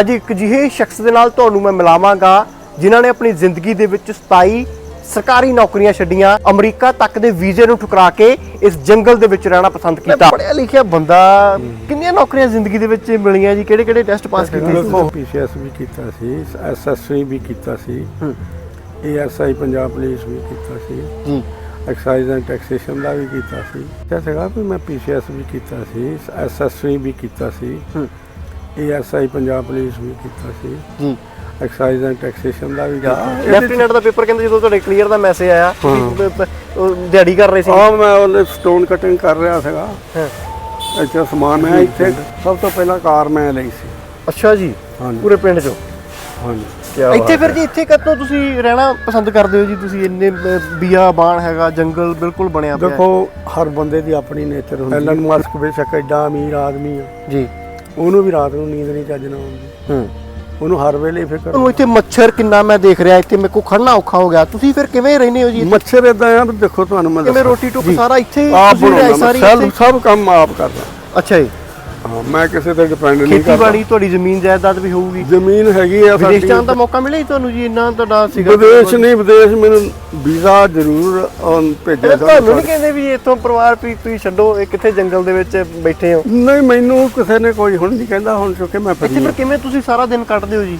ਅੱਜ ਇੱਕ ਜਿਹੇ ਸ਼ਖਸ ਦੇ ਨਾਲ ਤੁਹਾਨੂੰ ਮੈਂ ਮਿਲਾਵਾਂਗਾ ਜਿਨ੍ਹਾਂ ਨੇ ਆਪਣੀ ਜ਼ਿੰਦਗੀ ਦੇ ਵਿੱਚ 27 ਸਰਕਾਰੀ ਨੌਕਰੀਆਂ ਛੱਡੀਆਂ ਅਮਰੀਕਾ ਤੱਕ ਦੇ ਵੀਜ਼ੇ ਨੂੰ ਠੁਕਰਾ ਕੇ ਇਸ ਜੰਗਲ ਦੇ ਵਿੱਚ ਰਹਿਣਾ ਪਸੰਦ ਕੀਤਾ। ਪੜਿਆ ਲਿਖਿਆ ਬੰਦਾ ਕਿੰਨੀਆਂ ਨੌਕਰੀਆਂ ਜ਼ਿੰਦਗੀ ਦੇ ਵਿੱਚ ਮਿਲੀਆਂ ਜੀ? ਕਿਹੜੇ ਕਿਹੜੇ ਟੈਸਟ ਪਾਸ ਕੀਤੇ ਦੇਖੋ ਪੀਸੀਐਸ ਵੀ ਕੀਤਾ ਸੀ ਐਸਐਸਸੀ ਵੀ ਕੀਤਾ ਸੀ। ਏਐਸਆਈ ਪੰਜਾਬ ਪੁਲਿਸ ਵੀ ਕੀਤਾ ਸੀ ਜੀ ਐਕਸਾਈਜ਼ ਐਂਡ ਟੈਕਸੇਸ਼ਨ ਦਾ ਵੀ ਕੀਤਾ ਸੀ। ਕਿਹਾ ਸੀਗਾ ਵੀ ਮੈਂ ਪੀਸੀਐਸ ਵੀ ਕੀਤਾ ਸੀ ਐਸਐਸਸੀ ਵੀ ਕੀਤਾ ਸੀ। ਹੂੰ। ਏਐਸਆਈ ਪੰਜਾਬ ਪੁਲਿਸ ਵੀ ਕੀਤਾ ਸੀ। ਜੀ ਐਕਸਾਈਜ਼ ਐਂਡ ਟੈਕਸੇਸ਼ਨ ਦਾ ਵੀ ਕੀਤਾ ਲੈਫਟੀਨੈਂਟ ਦਾ ਪੇਪਰ ਕਹਿੰਦੇ ਜਦੋਂ ਤੁਹਾਡੇ ਕਲੀਅਰ ਦਾ ਮੈਸੇਜ ਆਇਆ ਉਹ ਦਿਹਾੜੀ ਕਰ ਰਹੇ ਸੀ। ਆ ਮੈਂ ਉਹਨੇ ਸਟੋਨ ਕਟਿੰਗ ਕਰ ਰਿਹਾ ਸੀਗਾ। ਹਾਂ। ਇੱਥੇ ਸਮਾਨ ਹੈ ਇੱਥੇ ਸਭ ਤੋਂ ਪਹਿਲਾਂ ਕਾਰ ਮੈਂ ਲਈ ਸੀ। ਅੱਛਾ ਜੀ। ਹਾਂਜੀ। ਪੂਰੇ ਪਿੰਡ ਚੋਂ? ਹਾਂਜੀ। ਇੱਥੇ ਫਿਰ ਜੀ ਇੱਥੇ ਕਦੋਂ ਤੁਸੀਂ ਰਹਿਣਾ ਪਸੰਦ ਕਰਦੇ ਹੋ ਜੀ? ਤੁਸੀਂ ਇੰਨੇ ਅਹ, ਬੀਆ ਬਾਣ ਹੈਗਾ ਜੰਗਲ ਬਿਲਕੁਲ ਬਣਿਆ ਪਿਆ ਹੈ। ਦੇਖੋ ਹਰ ਬੰਦੇ ਦੀ ਆਪਣੀ ਨੇਚਰ ਹੁੰਦੀ ਐਲਨ ਮਸਕ ਬੇਸ਼ੱਕ ਐਡਾ ਅਮੀਰ ਆਦਮੀ ਆ। ਜੀ। ਉਹਨੂੰ ਵੀ ਰਾਤ ਨੂੰ ਨੀਂਦ ਨਹੀਂ ਚੱਜ ਨਾਲ ਆਉਂਦੀ। ਹੂੰ। ਉਹਨੂੰ ਹਰ ਵੇਲੇ ਫਿਕਰ ਤੁਹਾਨੂੰ ਇੱਥੇ ਮੱਛਰ ਕਿੰਨਾ ਮੈਂ ਦੇਖ ਰਿਹਾ ਇੱਥੇ ਮੇਰੇ ਕੋ ਖੜਨਾ ਔਖਾ ਹੋ ਗਿਆ। ਤੁਸੀਂ ਫਿਰ ਕਿਵੇਂ ਰਹਿੰਦੇ ਹੋ ਜੀ ਇੱਥੇ? ਮੱਛਰ ਇਦਾਂ ਆ ਵੀ ਦੇਖੋ ਤੁਹਾਨੂੰ ਮੈਂ ਕਿਵੇਂ ਰੋਟੀ ਟੁੱਕ ਸਾਰਾ ਇੱਥੇ ਹੀ ਆਪ ਤੁਸੀਂ ਰਹਿ ਬਣਾਉਣਾ ਸਾਰੀ? ਸਭ ਕੰਮ ਆਪ ਕਰਦਾ। ਅੱਛਾ ਜੀ। ਹਾਂ ਮੈਂ ਕਿਸੇ ਤੇ ਡਿਪੈਂਡ ਨਹੀਂ ਕਰਦਾ। ਖੇਤੀਬਾੜੀ ਤੁਹਾਡੀ ਜ਼ਮੀਨ ਜਾਇਦਾਦ ਵੀ ਹੋਊਗੀ। ਜ਼ਮੀਨ ਹੈਗੀ ਆ ਵਿਦੇਸ਼ ਸਾਡੀ ਜਾਣ ਦਾ ਮੌਕਾ ਮਿਲਿਆ ਜੀ ਤੁਹਾਨੂੰ ਜੀ? ਇੰਨਾ ਤੁਹਾਡਾ ਸੀਗਾ ਵਿਦੇਸ਼ ਨਹੀਂ ਵਿਦੇਸ਼ ਮੈਨੂੰ ਵੀਜ਼ਾ ਜ਼ਰੂਰ ਅਮ, ਭੇਜਿਆ ਤੁਹਾਨੂੰ ਨਹੀਂ ਕਹਿੰਦੇ ਵੀ ਇੱਥੋਂ ਪਰਿਵਾਰ ਵੀ ਤੁਸੀਂ ਛੱਡੋ ਇਹ ਕਿੱਥੇ ਜੰਗਲ ਦੇ ਵਿੱਚ ਬੈਠੇ ਹੋ? ਨਹੀਂ ਮੈਨੂੰ ਕਿਸੇ ਨੇ ਕੋਈ ਹੁਣ ਨਹੀਂ ਕਹਿੰਦਾ ਹੁਣ ਚੁੱਕੇ ਮੈਂ ਇੱਥੇ ਫਰੀ ਫਿਰ ਕਿਵੇਂ ਤੁਸੀਂ ਸਾਰਾ ਦਿਨ ਕੱਢਦੇ ਹੋ ਜੀ?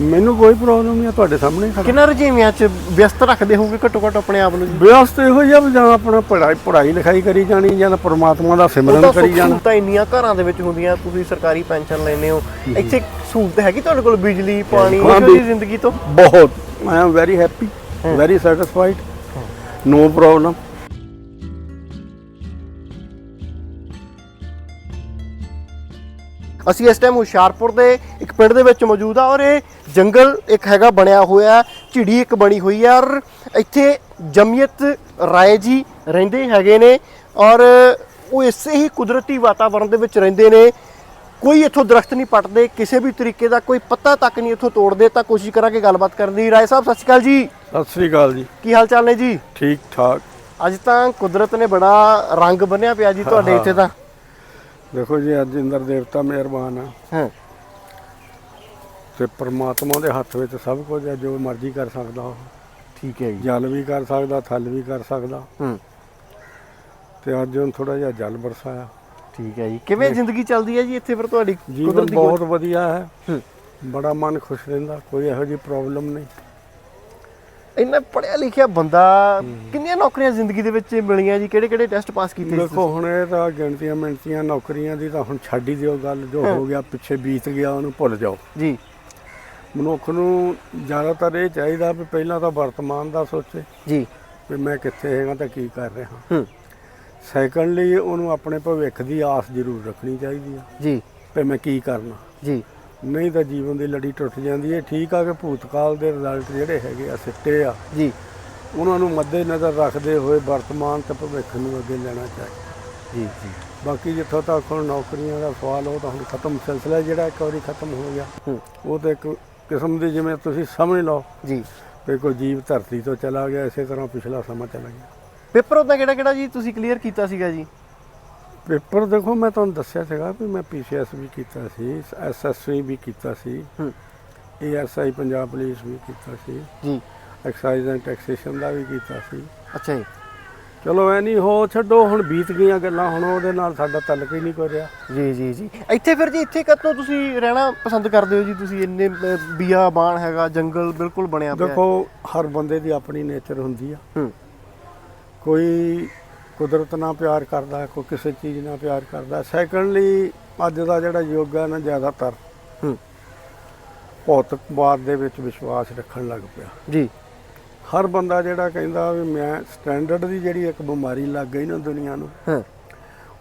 ਮੈਨੂੰ ਕੋਈ ਪ੍ਰੋਬਲਮ ਨਹੀਂ ਆ ਤੁਹਾਡੇ ਸਾਹਮਣੇ ਖੜਾ ਕਿੰਨਾ ਰਜੀਵਿਆਂ 'ਚ ਵਿਅਸਤ ਰੱਖਦੇ ਹੋਗੇ ਘੱਟੋ ਘੱਟ ਆਪਣੇ ਆਪ ਨੂੰ? ਜੀ ਵਿਅਸਤ ਇਹੋ ਜਿਹਾ ਵੀ ਜਾਂ ਆਪਣਾ ਪੜ੍ਹਾਈ ਪੜ੍ਹਾਈ ਲਿਖਾਈ ਕਰੀ ਜਾਣੀ ਜਾਂ ਪ੍ਰਮਾਤਮਾ ਦਾ ਸਿਮਰਨ ਕਰੀ ਜਾਣਾ। ਤਾਂ ਇੰਨੀਆਂ ਘਰਾਂ ਦੇ ਵਿੱਚ ਹੁੰਦੀਆਂ ਤੁਸੀਂ ਸਰਕਾਰੀ ਪੈਨਸ਼ਨ ਲੈਂਦੇ ਹੋ। ਇੱਥੇ ਸਹੂਲਤ ਹੈਗੀ ਤੁਹਾਡੇ ਕੋਲ ਬਿਜਲੀ ਪਾਣੀ ਉਹਦੀ ਜ਼ਿੰਦਗੀ ਤੋਂ? ਬਹੁਤ। I am very happy very satisfied no problem ਅਸੀਂ ਇਸ ਟਾਈਮ ਹੁਸ਼ਿਆਰਪੁਰ ਦੇ ਇੱਕ ਪਿੰਡ ਦੇ ਵਿੱਚ ਮੌਜੂਦ ਆ ਔਰ ਇਹ ਜੰਗਲ ਇੱਕ ਹੈਗਾ ਬਣਿਆ ਹੋਇਆ ਝਿੜੀ ਇੱਕ ਬਣੀ ਹੋਈ ਹੈ ਔਰ ਇੱਥੇ ਜਮੀਅਤ ਰਾਏ ਜੀ ਰਹਿੰਦੇ ਹੈਗੇ ਨੇ ਔਰ ਉਹ ਇਸੇ ਹੀ ਕੁਦਰਤੀ ਵਾਤਾਵਰਣ ਦੇ ਵਿੱਚ ਰਹਿੰਦੇ ਨੇ। ਕੋਈ ਇੱਥੋਂ ਦਰਖਤ ਨਹੀਂ ਪੱਟਦੇ ਕਿਸੇ ਵੀ ਤਰੀਕੇ ਦਾ ਕੋਈ ਪੱਤਾ ਤੱਕ ਨਹੀਂ ਇੱਥੋਂ ਤੋੜਦੇ ਤਾਂ ਕੋਸ਼ਿਸ਼ ਕਰਾਂਗੇ ਗੱਲਬਾਤ ਕਰਨ ਦੀ। ਰਾਏ ਸਾਹਿਬ ਸਤਿ ਸ਼੍ਰੀ ਅਕਾਲ ਜੀ। ਸਤਿ ਸ੍ਰੀ ਅਕਾਲ ਜੀ। ਕੀ ਹਾਲ ਚਾਲ ਨੇ ਜੀ? ਠੀਕ ਠਾਕ। ਅੱਜ ਤਾਂ ਕੁਦਰਤ ਨੇ ਬੜਾ ਰੰਗ ਬੰਨਿਆ ਪਿਆ ਜੀ ਤੁਹਾਡੇ। ਇੱਥੇ ਤਾਂ। ਦੇਖੋ ਜੀ ਅੱਜ ਇੰਦਰ ਦੇਵਤਾ ਮਿਹਰਬਾਨ ਆ। ਹਾਂ। ਤੇ ਪ੍ਰਮਾਤਮਾ ਦੇ ਹੱਥ ਵਿੱਚ ਸਭ ਕੁਝ ਹੈ ਜੋ ਮਰਜ਼ੀ ਕਰ ਸਕਦਾ ਉਹ। ਠੀਕ ਹੈ ਜੀ। ਜਲ ਵੀ ਕਰ ਸਕਦਾ ਥਲ ਵੀ ਕਰ ਸਕਦਾ। ਹੂੰ। ਤੇ ਅੱਜ ਹੁਣ ਥੋੜਾ ਜਿਹਾ ਜਲ ਬਰਸਾਇਆ ਠੀਕ ਹੈ ਜੀ। ਕਿਵੇਂ ਜ਼ਿੰਦਗੀ ਚੱਲਦੀ ਹੈ ਜੀ ਇੱਥੇ ਫਿਰ ਤੁਹਾਡੀ ਜੀਵਨ ਕੁਦਰਤੀ ਬਹੁਤ ਵਧੀਆ ਹੈ। ਹੂੰ। ਬੜਾ ਮਨ ਖੁਸ਼ ਰਹਿੰਦਾ ਕੋਈ ਇਹੋ ਜਿਹੀ ਪ੍ਰੋਬਲਮ ਨਹੀਂ। ਇੰਨਾ ਪੜਿਆ ਲਿਖਿਆ ਬੰਦਾ ਕਿੰਨੀਆਂ ਨੌਕਰੀਆਂ ਜ਼ਿੰਦਗੀ ਦੇ ਵਿੱਚ ਮਿਲੀਆਂ ਜੀ? ਕਿਹੜੇ ਕਿਹੜੇ ਟੈਸਟ ਪਾਸ ਕੀਤੇ ਦੇਖੋ ਹੁਣ ਇਹ ਤਾਂ ਗਿਣਤੀਆਂ ਮਿੰਟੀਆਂ ਨੌਕਰੀਆਂ ਦੀ ਤਾਂ ਹੁਣ ਛੱਡ ਹੀ ਦਿਓ ਗੱਲ ਜੋ ਹੋ। ਗਿਆ ਪਿੱਛੇ ਬੀਤ ਗਿਆ ਉਹਨੂੰ ਭੁੱਲ ਜਾਓ? ਜੀ। ਮਨੁੱਖ ਨੂੰ ਜ਼ਿਆਦਾਤਰ ਇਹ ਚਾਹੀਦਾ ਵੀ ਪਹਿਲਾਂ ਤਾਂ ਵਰਤਮਾਨ ਦਾ ਸੋਚੇ। ਜੀ। ਵੀ ਮੈਂ ਕਿੱਥੇ ਹੈਗਾ ਤਾਂ ਕੀ ਕਰ ਰਿਹਾ ਹੂੰ। ਸੈਕੰਡਲੀ ਉਹਨੂੰ ਆਪਣੇ ਭਵਿੱਖ ਦੀ ਆਸ ਜ਼ਰੂਰ ਰੱਖਣੀ ਚਾਹੀਦੀ ਆ। ਜੀ। ਵੀ ਮੈਂ ਕੀ ਕਰਨਾ। ਜੀ। ਨਹੀਂ ਤਾਂ ਜੀਵਨ ਦੀ ਲੜੀ ਟੁੱਟ ਜਾਂਦੀ ਹੈ। ਠੀਕ ਆ ਕਿ ਭੂਤਕਾਲ ਦੇ ਰਿਜ਼ਲਟ ਜਿਹੜੇ ਹੈਗੇ ਆ ਸਿੱਟੇ ਆ। ਜੀ। ਉਹਨਾਂ ਨੂੰ ਮੱਦੇ ਨਜ਼ਰ ਰੱਖਦੇ ਹੋਏ ਵਰਤਮਾਨ ਤੇ ਭਵਿੱਖ ਨੂੰ ਅੱਗੇ ਲੈਣਾ ਚਾਹੀਦਾ। ਜੀ ਜੀ। ਬਾਕੀ ਜਿੱਥੋਂ ਤੱਕ ਹੁਣ ਨੌਕਰੀਆਂ ਦਾ ਸਵਾਲ ਉਹ ਤਾਂ ਹੁਣ ਖਤਮ ਸਿਲਸਿਲਾ ਜਿਹੜਾ ਇੱਕ ਵਾਰੀ ਖਤਮ ਹੋ ਗਿਆ। ਉਹ ਤਾਂ ਇੱਕ ਕਿਸਮ ਦੀ ਜਿਵੇਂ ਤੁਸੀਂ ਸਮਝ ਲਓ। ਜੀ। ਕਿ ਕੋਈ ਜੀਵ ਧਰਤੀ ਤੋਂ ਚਲਾ ਗਿਆ ਇਸੇ ਤਰ੍ਹਾਂ ਪਿਛਲਾ ਸਮਾਂ ਚਲਾ ਗਿਆ। ਪੇਪਰ ਉਹਦਾ ਕਿਹੜਾ ਕਿਹੜਾ ਜੀ? ਤੁਸੀਂ ਕਲੀਅਰ ਕੀਤਾ ਸੀਗਾ ਜੀ? ਪੇਪਰ ਦੇਖੋ ਮੈਂ ਤੁਹਾਨੂੰ ਦੱਸਿਆ ਸੀਗਾ ਵੀ ਮੈਂ ਪੀਸੀਐਸ ਵੀ ਕੀਤਾ ਸੀ ਐਸਐਸਸੀ ਵੀ ਕੀਤਾ ਸੀ ਹੂੰ। ਏਐਸਆਈ ਪੰਜਾਬ ਪੁਲਿਸ ਵੀ ਕੀਤਾ ਸੀ ਜੀ ਐਕਸਾਈਜ਼ ਐਂਡ ਟੈਕਸੇਸ਼ਨ ਦਾ ਵੀ ਕੀਤਾ ਸੀ। ਅੱਛਾ ਜੀ। ਚਲੋ ਐ ਨਹੀਂ ਹੋ ਛੱਡੋ ਹੁਣ ਬੀਤ ਗਈਆਂ ਗੱਲਾਂ ਹੁਣ ਉਹਦੇ ਨਾਲ ਸਾਡਾ ਤਲਕ ਹੀ ਨਹੀਂ ਕੋਈ ਰਿਹਾ। ਜੀ ਜੀ ਜੀ। ਇੱਥੇ ਫਿਰ ਜੀ ਇੱਥੇ ਕਦੋਂ ਤੁਸੀਂ ਰਹਿਣਾ ਪਸੰਦ ਕਰਦੇ ਹੋ ਜੀ? ਤੁਸੀਂ ਇੰਨੇ ਬੀਆ ਬਾਣ ਹੈਗਾ ਜੰਗਲ ਬਿਲਕੁਲ ਬਣਿਆ ਪਿਆ। ਦੇਖੋ ਹਰ ਬੰਦੇ ਦੀ ਆਪਣੀ ਨੇਚਰ ਹੁੰਦੀ ਆ। ਹੂੰ। ਕੋਈ ਕੁਦਰਤ ਨਾਲ ਪਿਆਰ ਕਰਦਾ ਕੋਈ ਕਿਸੇ ਚੀਜ਼ ਨਾਲ ਪਿਆਰ ਕਰਦਾ। ਸੈਕੰਡਲੀ ਅੱਜ ਦਾ ਜਿਹੜਾ ਯੁੱਗ ਹੈ ਨਾ ਜ਼ਿਆਦਾਤਰ ਭੌਤਿਕਵਾਦ ਦੇ ਵਿੱਚ ਵਿਸ਼ਵਾਸ ਰੱਖਣ ਲੱਗ ਪਿਆ। ਜੀ। ਹਰ ਬੰਦਾ ਜਿਹੜਾ ਕਹਿੰਦਾ ਵੀ ਮੈਂ ਸਟੈਂਡਰਡ ਦੀ ਜਿਹੜੀ ਇੱਕ ਬਿਮਾਰੀ ਲੱਗ ਗਈ ਨਾ ਦੁਨੀਆ ਨੂੰ ਹਾਂ।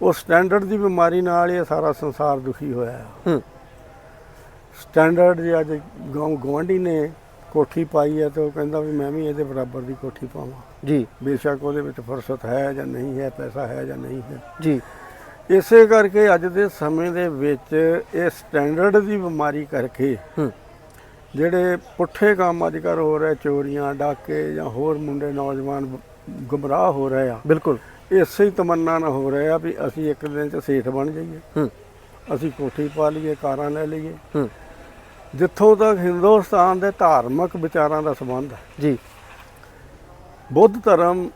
ਉਹ ਸਟੈਂਡਰਡ ਦੀ ਬਿਮਾਰੀ ਨਾਲ ਇਹ ਸਾਰਾ ਸੰਸਾਰ ਦੁਖੀ ਹੋਇਆ ਹੈ। ਸਟੈਂਡਰਡ ਜੇ ਅੱਜ ਗਵਾਂਢੀ ਨੇ ਕੋਠੀ ਪਾਈ ਹੈ ਤੇ ਉਹ ਕਹਿੰਦਾ ਵੀ ਮੈਂ ਵੀ ਇਹਦੇ ਬਰਾਬਰ ਦੀ ਕੋਠੀ ਪਾਵਾਂ। ਜੀ। ਬੇਸ਼ੱਕ ਉਹਦੇ ਵਿੱਚ ਫੁਰਸਤ ਹੈ ਜਾਂ ਨਹੀਂ ਹੈ ਪੈਸਾ ਹੈ ਜਾਂ ਨਹੀਂ ਹੈ। ਜੀ। ਇਸੇ ਕਰਕੇ ਅੱਜ ਦੇ ਸਮੇਂ ਦੇ ਵਿੱਚ ਇਹ ਸਟੈਂਡਰਡ ਦੀ ਬਿਮਾਰੀ ਕਰਕੇ ਜਿਹੜੇ ਪੁੱਠੇ ਕੰਮ ਅੱਜ ਕੱਲ੍ਹ ਹੋ ਰਹੇ ਚੋਰੀਆਂ ਡਾਕੇ ਜਾਂ ਹੋਰ ਮੁੰਡੇ ਨੌਜਵਾਨ ਗੁੰਮਰਾਹ ਹੋ ਰਹੇ ਆ। ਬਿਲਕੁਲ। ਇਸੇ ਹੀ ਤਮੰਨਾ ਨਾਲ ਹੋ ਰਹੇ ਵੀ ਅਸੀਂ ਇੱਕ ਦਿਨ ਚ ਸੇਠ ਬਣ ਜਾਈਏ। ਅਸੀਂ ਕੋਠੀ ਪਾ ਲਈਏ ਕਾਰਾਂ ਲੈ ਲਈਏ। ਜਿੱਥੋਂ ਤੱਕ ਹਿੰਦੁਸਤਾਨ ਦੇ ਧਾਰਮਿਕ ਵਿਚਾਰਾਂ ਦਾ ਸੰਬੰਧ ਹੈ। ਜੀ। ਬੁੱਧ ਧਰਮ